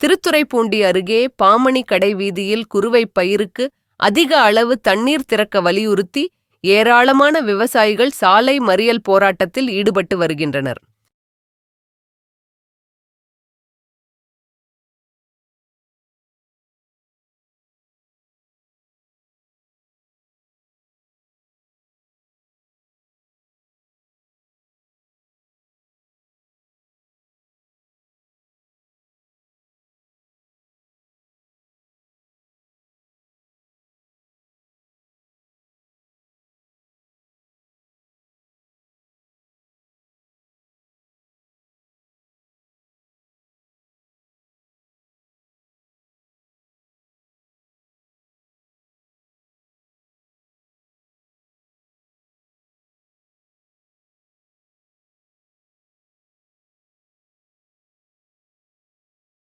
திருத்துறைப்பூண்டி அருகே பாமணி கடை வீதியில் குறுவை பயிருக்கு அதிக அளவு தண்ணீர் திறக்க வலியுறுத்தி ஏராளமான விவசாயிகள் சாலை மறியல் போராட்டத்தில் ஈடுபட்டு வருகின்றனர்.